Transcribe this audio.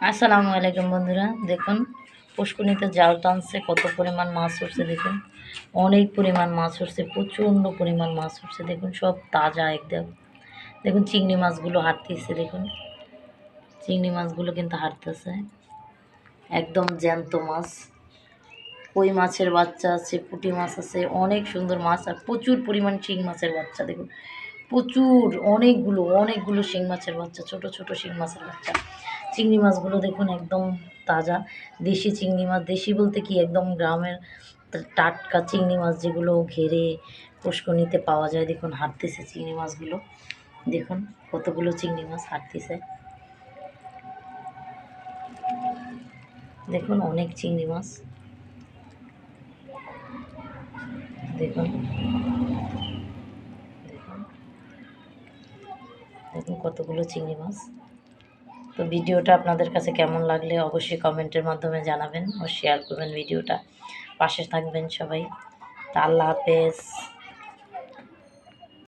আসসালামু আলাইকুম বন্ধুরা। দেখুন পুষ্কুনিতে জাল টানছে, কত পরিমাণ মাছ উঠছে দেখুন। অনেক পরিমাণ মাছ উঠছে, প্রচণ্ড পরিমাণ মাছ উঠছে দেখুন, সব তাজা একদম। দেখুন, চিংড়ি মাছগুলো হাঁটতেছে দেখুন। চিংড়ি মাছগুলো কিন্তু হাঁটতেছে। একদম জ্যান্ত মাছ। কই মাছের বাচ্চা আছে, পুঁটি মাছ আছে, অনেক সুন্দর মাছ আর প্রচুর পরিমাণ শিং মাছের বাচ্চা দেখুন। প্রচুর, অনেকগুলো অনেকগুলো শিং মাছের বাচ্চা, ছোট ছোট শিং মাছের বাচ্চা। চিংড়ি মাছগুলো দেখুন একদম তাজা। দেশি চিংড়ি মাছ, দেশি বলতে কি একদম গ্রামের টাটকা চিংড়ি মাছ যেগুলো ঘেরে পুষ্কনিতে পাওয়া যায়। দেখুন হাঁটতেছে চিংড়ি মাছগুলো। দেখুন কতগুলো চিংড়ি মাছ হাঁটতেছে। দেখুন অনেক চিংড়ি মাছ। দেখুন। দেখুন। দেখুন কতগুলো চিংড়ি মাছ। তো ভিডিওটা আপনাদের কাছে কেমন লাগলে অবশ্যই কমেন্টের মাধ্যমে জানাবেন ও শেয়ার করবেন ভিডিওটা। পাশে থাকবেন সবাই। তা আল্লাহ হাফেজ।